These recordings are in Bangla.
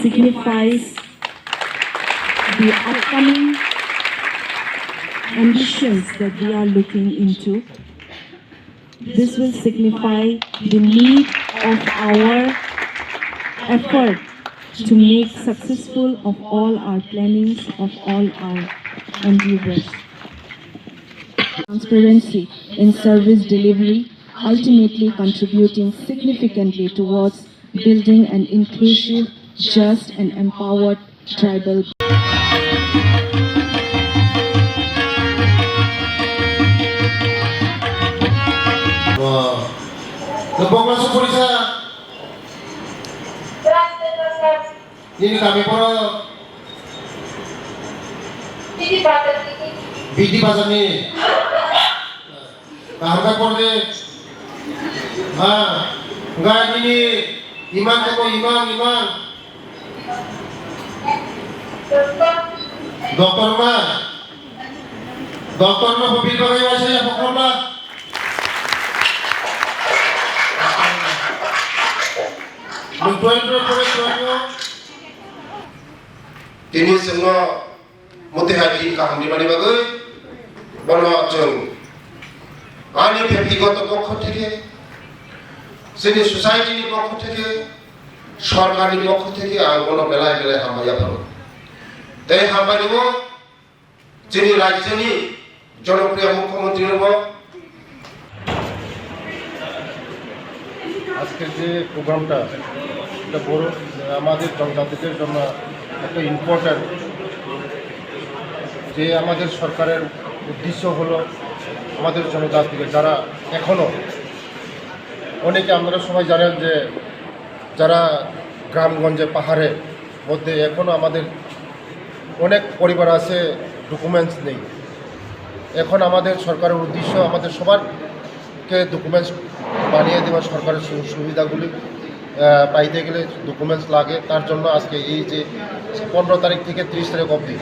signifies the upcoming ambitions that we are looking into. This will signify the need of our effort to make successful of all our plannings, of all our endeavors. Transparency in service delivery, ultimately contributing significantly towards building an inclusive, just an empowered tribal. Nagpapasok terus terus. Ini kami para Bidi pasar ni Bidi pasar ni Harga por Ah Enggak ini Iman aku iman iman তিনি সঙ্গ মতেহারি কাহানি ব্যক্তিগত পক্ষ থেকে সেটি সোসাইটির পক্ষ থেকে সরকারের পক্ষ থেকে আর কোনো মেলায় মেলায় হামাইয়া ভারত তেই হাম্বানিব যিনি রাজ্যনি জনপ্রিয় মুখ্যমন্ত্রী হব আজকের যে প্রোগ্রামটা, এটা বড়, আমাদের জনজাতিদের জন্য একটা ইম্পর্ট্যান্ট যে আমাদের সরকারের উদ্দেশ্য হলো আমাদের জনজাতিকে, যারা এখনও অনেকে আমরা সবাই জানেন যে যারা গ্রামগঞ্জে পাহাড়ে মধ্যে এখনও আমাদের অনেক পরিবার আছে ডকুমেন্টস নেই। এখন আমাদের সরকারের উদ্দেশ্য আমাদের সবারকে ডকুমেন্টস বানিয়ে দেওয়া সরকারের সুবিধাগুলি পাইতে গেলে ডকুমেন্টস লাগে। তার জন্য আজকে এই যে পনেরো তারিখ থেকে তিরিশ তারিখ অবধি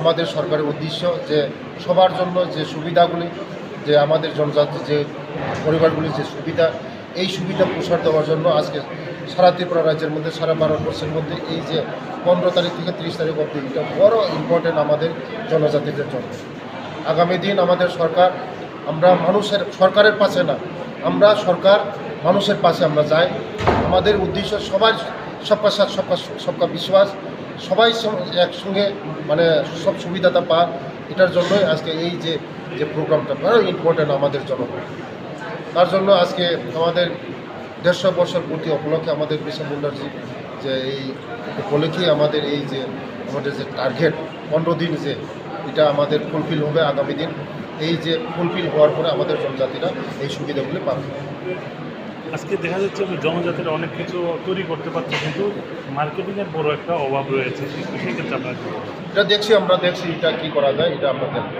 আমাদের সরকারের উদ্দেশ্য যে সবার জন্য যে সুবিধাগুলি, যে আমাদের জনজাতি যে পরিবারগুলির যে সুবিধা, এই সুবিধা প্রসার দেওয়ার জন্য আজকে সারা ত্রিপুরা রাজ্যের মধ্যে, সারা ভারতবর্ষের মধ্যে এই যে পনেরো তারিখ থেকে তিরিশ তারিখ অবধি এটা বড় ইম্পর্টেন্ট আমাদের জনজাতিদের জন্য আগামী দিন আমাদের সরকার, আমরা মানুষের, সরকারের পাশে না, আমরা সরকার মানুষের পাশে আমরা যাই। আমাদের উদ্দেশ্য সবাই সবকা সাথ সবকা সবকা বিশ্বাস, সবাই একসঙ্গে মানে সব সুবিধাটা পাক এটার জন্যই আজকে এই যে যে প্রোগ্রামটা বড় ইম্পর্টেন্ট আমাদের জন্য। তার জন্য আজকে আমাদের দেড়শো বছর পূর্তি উপলক্ষে আমাদের বিশা মুন্ডারজি যে এই উপলক্ষে আমাদের এই যে আমাদের যে টার্গেট পনেরো দিন যে এটা আমাদের ফুলফিল হবে আগামী দিন এই যে ফুলফিল হওয়ার পরে আমাদের জনজাতিরা এই সুবিধাগুলি পাবে। আজকে দেখা যাচ্ছে যে জনজাতির অনেক কিছু তৈরি করতে পারছে কিন্তু মার্কেটিংয়ের বড় একটা অভাব রয়েছে। সেক্ষেত্রে আপনার এটা দেখছি আমরা দেখছি এটা কি করা যায় এটা আমরা দেখব।